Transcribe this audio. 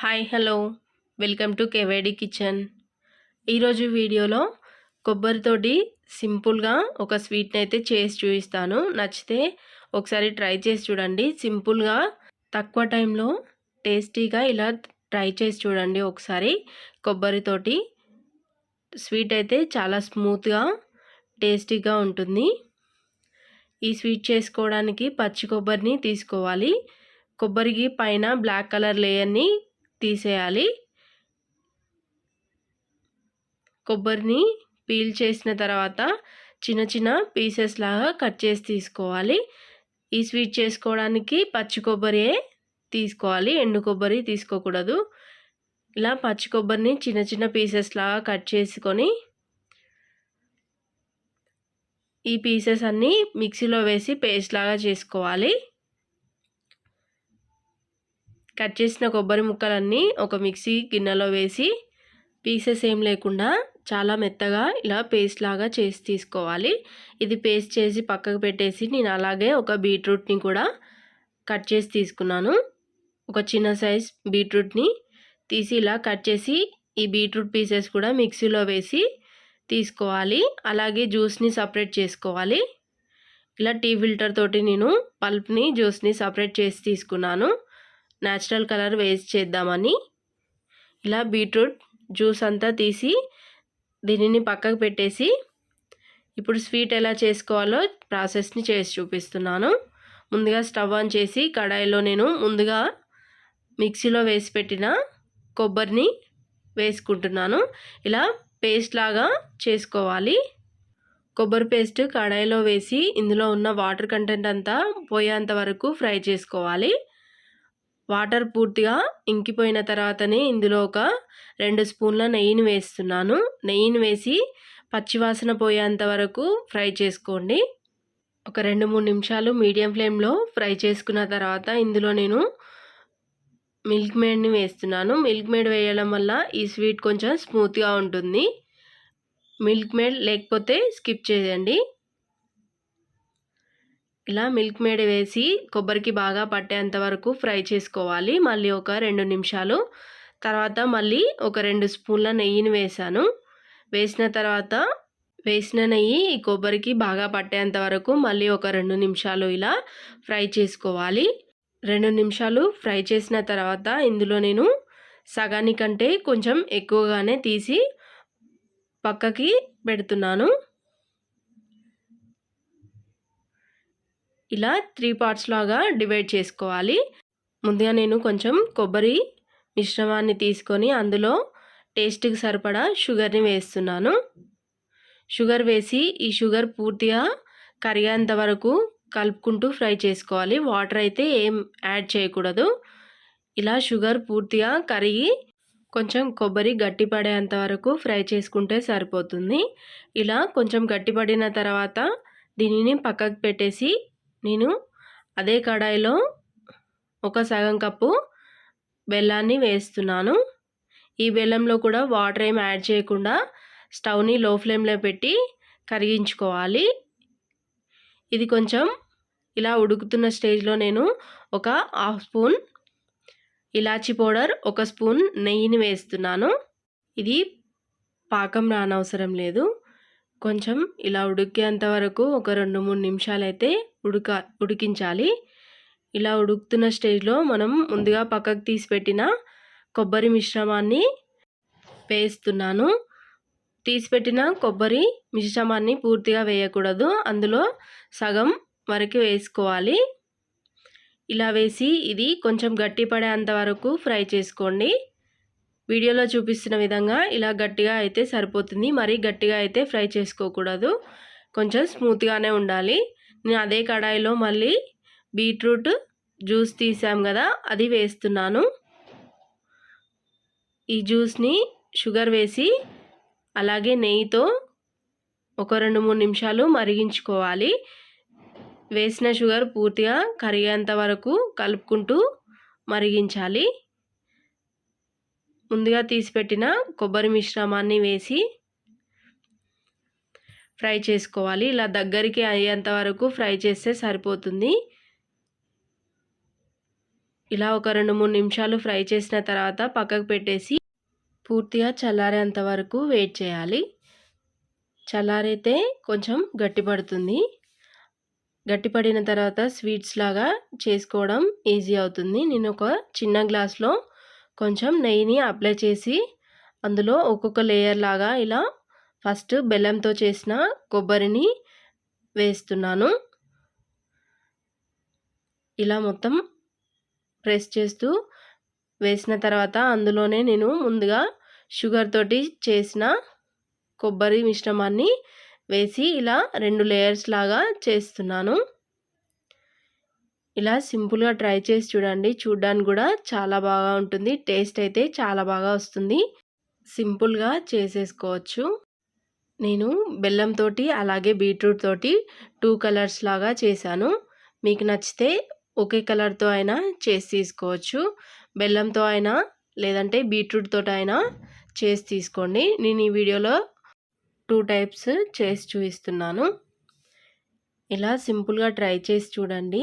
Hi hello. Welcome to కేవేడి kitchen. ఈరోజు వీడియోలో కొబ్బరితోటి సింపుల్గా ఒక స్వీట్ని అయితే చేసి చూపిస్తాను. నచ్చితే ఒకసారి ట్రై చేసి చూడండి. సింపుల్గా తక్కువ టైంలో టేస్టీగా ఇలా ట్రై చేసి చూడండి ఒకసారి. కొబ్బరితోటి స్వీట్ అయితే చాలా స్మూత్గా టేస్టీగా ఉంటుంది. ఈ స్వీట్ చేసుకోవడానికి పచ్చి కొబ్బరిని తీసుకోవాలి. కొబ్బరికి పైన బ్లాక్ కలర్ లేయర్ని తీసేయాలి. కొబ్బరిని పీల్ చేసిన తర్వాత చిన్న చిన్న పీసెస్ లాగా కట్ చేసి తీసుకోవాలి. ఈ స్వీట్ చేసుకోవడానికి పచ్చి కొబ్బరియే తీసుకోవాలి. ఎండు కొబ్బరి తీసుకోకూడదు. ఇలా పచ్చి కొబ్బరిని చిన్న చిన్న పీసెస్ లాగా కట్ చేసుకొని ఈ పీసెస్ అన్నీ మిక్సీలో వేసి పేస్ట్ లాగా చేసుకోవాలి. కట్ చేసిన కొబ్బరి ముక్కలన్నీ ఒక మిక్సీ గిన్నెలో వేసి పీసెస్ ఏం లేకుండా చాలా మెత్తగా ఇలా పేస్ట్ లాగా చేసి తీసుకోవాలి. ఇది పేస్ట్ చేసి పక్కకు పెట్టేసి నేను అలాగే ఒక బీట్రూట్ని కూడా కట్ చేసి తీసుకున్నాను. ఒక చిన్న సైజ్ బీట్రూట్ని తీసి ఇలా కట్ చేసి ఈ బీట్రూట్ పీసెస్ కూడా మిక్సీలో వేసి తీసుకోవాలి. అలాగే జ్యూస్ని సపరేట్ చేసుకోవాలి. ఇలా టీ ఫిల్టర్ తోటి నేను పల్ప్ని జ్యూస్ని సపరేట్ చేసి తీసుకున్నాను. న్యాచురల్ కలర్ వేస్ట్ చేద్దామని. ఇలా బీట్రూట్ జ్యూస్ అంతా తీసి దీనిని పక్కకు పెట్టేసి ఇప్పుడు స్వీట్ ఎలా చేసుకోవాలో ప్రాసెస్ని చేసి చూపిస్తున్నాను. ముందుగా స్టవ్ ఆన్ చేసి కడాయిలో నేను ముందుగా మిక్సీలో వేసి పెట్టిన కొబ్బరిని వేసుకుంటున్నాను. ఇలా పేస్ట్ లాగా చేసుకోవాలి. కొబ్బరి పేస్ట్ కడాయిలో వేసి ఇందులో ఉన్న వాటర్ కంటెంట్ అంతా పోయేంత వరకు ఫ్రై చేసుకోవాలి. వాటర్ పూర్తిగా ఇంకిపోయిన తర్వాతనే ఇందులో ఒక రెండు స్పూన్ల నెయ్యిని వేస్తున్నాను. నెయ్యిని వేసి పచ్చివాసన పోయేంత వరకు ఫ్రై చేసుకోండి. ఒక రెండు మూడు నిమిషాలు మీడియం ఫ్లేమ్లో ఫ్రై చేసుకున్న తర్వాత ఇందులో నేను మిల్క్ మేడ్ని వేస్తున్నాను. మిల్క్ మేడ్ వేయడం వల్ల ఈ స్వీట్ కొంచెం స్మూత్గా ఉంటుంది. మిల్క్ మేడ్ లేకపోతే స్కిప్ చేయండి. ఇలా మిల్క్ మేడ్ వేసి కొబ్బరికి బాగా పట్టేంత వరకు ఫ్రై చేసుకోవాలి. మళ్ళీ ఒక రెండు నిమిషాలు. తర్వాత మళ్ళీ ఒక రెండు స్పూన్ల నెయ్యిని వేసాను. వేసిన తర్వాత వేసిన నెయ్యి ఈ కొబ్బరికి బాగా పట్టేంత వరకు మళ్ళీ ఒక రెండు నిమిషాలు ఇలా ఫ్రై చేసుకోవాలి. రెండు నిమిషాలు ఫ్రై చేసిన తర్వాత ఇందులో నేను సగానికంటే కొంచెం ఎక్కువగానే తీసి పక్కకి పెడుతున్నాను. ఇలా త్రీ పార్ట్స్ లాగా డివైడ్ చేసుకోవాలి. ముందుగా నేను కొంచెం కొబ్బరి మిశ్రమాన్ని తీసుకొని అందులో టేస్ట్కి సరిపడా షుగర్ని వేస్తున్నాను. షుగర్ వేసి ఈ షుగర్ పూర్తిగా కరిగేంత వరకు కలుపుకుంటూ ఫ్రై చేసుకోవాలి. వాటర్ అయితే ఏం యాడ్ చేయకూడదు. ఇలా షుగర్ పూర్తిగా కరిగి కొంచెం కొబ్బరి గట్టిపడేంత వరకు ఫ్రై చేసుకుంటే సరిపోతుంది. ఇలా కొంచెం గట్టిపడిన తర్వాత దీనిని పక్కకు పెట్టేసి నేను అదే కడాయిలో ఒక సగం కప్పు బెల్లాన్ని వేస్తున్నాను. ఈ బెల్లంలో కూడా వాటర్ ఏం యాడ్ చేయకుండా స్టవ్ని లో ఫ్లేమ్లో పెట్టి కరిగించుకోవాలి. ఇది కొంచెం ఇలా ఉడుకుతున్న స్టేజ్లో నేను ఒక హాఫ్ స్పూన్ ఇలాచి పౌడర్ ఒక స్పూన్ నెయ్యిని వేస్తున్నాను. ఇది పాకం రానవసరం లేదు. కొంచెం ఇలా ఉడికేంత వరకు ఒక రెండు మూడు నిమిషాలు అయితే ఉడక ఉడికించాలి. ఇలా ఉడుకుతున్న స్టేజ్లో మనం ముందుగా పక్కకు తీసి పెట్టిన కొబ్బరి మిశ్రమాన్ని వేస్తున్నాను తీసిపెట్టిన కొబ్బరి మిశ్రమాన్ని పూర్తిగా వేయకూడదు. అందులో సగం వరకు వేసుకోవాలి. ఇలా వేసి ఇది కొంచెం గట్టిపడేంత వరకు ఫ్రై చేసుకోండి. వీడియోలో చూపిస్తున్న విధంగా ఇలా గట్టిగా అయితే సరిపోతుంది. మరీ గట్టిగా అయితే ఫ్రై చేసుకోకూడదు. కొంచెం స్మూత్గానే ఉండాలి. నేను అదే కడాయిలో మళ్ళీ బీట్రూట్ జ్యూస్ తీసాం కదా అది వేస్తున్నాను. ఈ జ్యూస్ని షుగర్ వేసి అలాగే నెయ్యితో ఒక రెండు మూడు నిమిషాలు మరిగించుకోవాలి. వేసిన షుగర్ పూర్తిగా కరిగేంత వరకు కలుపుకుంటూ మరిగించాలి. ముందుగా తీసిపెట్టిన కొబ్బరి మిశ్రమాన్ని వేసి ఫ్రై చేసుకోవాలి. ఇలా దగ్గరికి అయ్యేంత వరకు ఫ్రై చేస్తే సరిపోతుంది. ఇలా ఒక రెండు మూడు నిమిషాలు ఫ్రై చేసిన తర్వాత పక్కకు పెట్టేసి పూర్తిగా చల్లారేంత వరకు వెయిట్ చేయాలి. చల్లారైతే కొంచెం గట్టిపడుతుంది. గట్టిపడిన తర్వాత స్వీట్స్ లాగా చేసుకోవడం ఈజీ అవుతుంది. నేను ఒక చిన్న గ్లాస్లో కొంచెం నెయ్యిని అప్లై చేసి అందులో ఒక్కొక్క లేయర్ లాగా ఇలా ఫస్ట్ బెల్లంతో చేసిన కొబ్బరిని వేస్తున్నాను. ఇలా మొత్తం ప్రెస్ చేస్తూ వేసిన తర్వాత అందులోనే నేను ముందుగా షుగర్ తోటి చేసిన కొబ్బరి మిశ్రమాన్ని వేసి ఇలా రెండు లేయర్స్ లాగా చేస్తున్నాను. ఇలా సింపుల్గా ట్రై చేసి చూడండి. చూడ్డానికి కూడా చాలా బాగా ఉంటుంది. టేస్ట్ అయితే చాలా బాగా వస్తుంది. సింపుల్గా చేసేసుకోవచ్చు. నేను బెల్లంతో అలాగే బీట్రూట్ తోటి టూ కలర్స్ లాగా చేశాను. మీకు నచ్చితే ఒకే కలర్తో అయినా చేసి తీసుకోవచ్చు. బెల్లంతో అయినా లేదంటే బీట్రూట్ తోటి అయినా చేసి తీసుకోండి. నేను ఈ వీడియోలో టూ టైప్స్ చేసి చూపిస్తున్నాను. ఇలా సింపుల్గా ట్రై చేసి చూడండి.